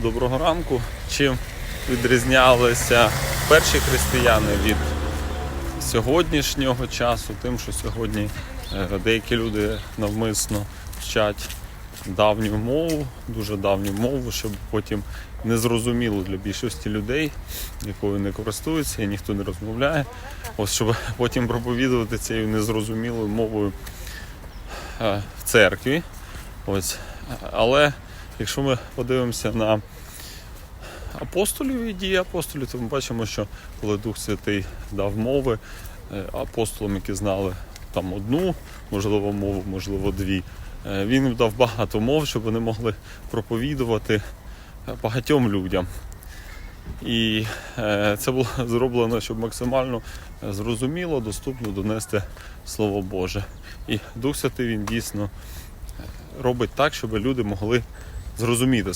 Доброго ранку. Чим відрізнялися перші християни від сьогоднішнього часу, тим, що сьогодні е, деякі люди навмисно вчать давню мову, дуже давню мову, щоб потім не зрозуміло для більшості людей, якою не користуються і ніхто не розмовляє. Ось щоб потім проповідувати цією незрозумілою мовою е, в церкві. Ось. Але якщо ми подивимося на апостолів і дії апостолів, то ми бачимо, що коли Дух Святий дав мови е, апостолам, які знали там одну, можливо, мову, можливо, дві, е, він дав багато мов, щоб вони могли проповідувати е, багатьом людям. І це було зроблено, щоб максимально зрозуміло, доступно донести Слово Боже. І Дух Святий він дійсно робить так, щоб люди могли зрозуміти